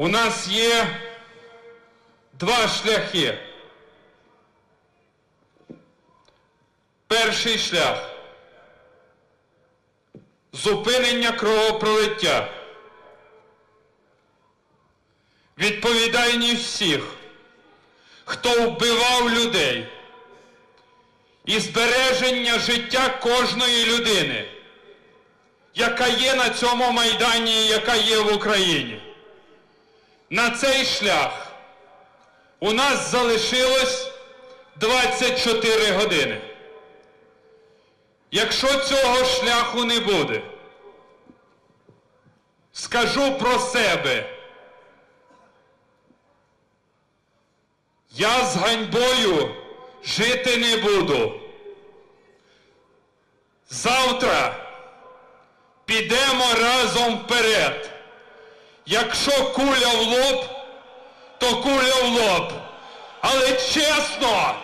У нас є два шляхи. Перший шлях зупинення кровопролиття. Відповідальність всіх, хто вбивав людей і збереження життя кожної людини, яка є на цьому майдані яка є в Україні. На цей шлях у нас залишилось 24 години. Якщо цього шляху не буде, скажу про себе. Я з ганьбою жити не буду. Завтра підемо разом вперед. Якщо куля в лоб, то куля в лоб. Але чесно,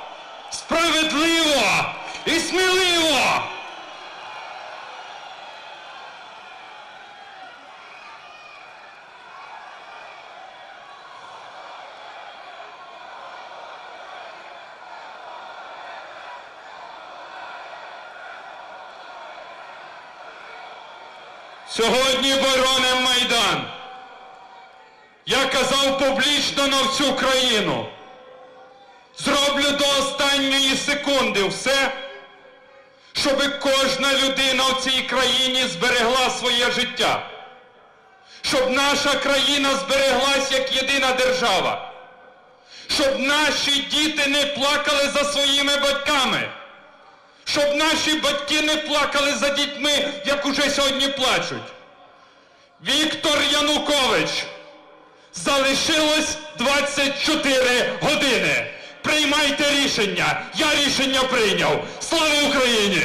справедливо і сміливо. Сьогодні бороним Майдан. Я казав публічно на всю країну. Зроблю до останньої секунди все, щоб кожна людина в цій країні зберегла своє життя. Щоб наша країна збереглась як єдина держава. Щоб наші діти не плакали за своїми батьками. Щоб наші батьки не плакали за дітьми, як уже сьогодні плачуть. Віктор Янукович. Залишилось 24 години. Приймайте рішення. Я рішення прийняв. Слава Україні!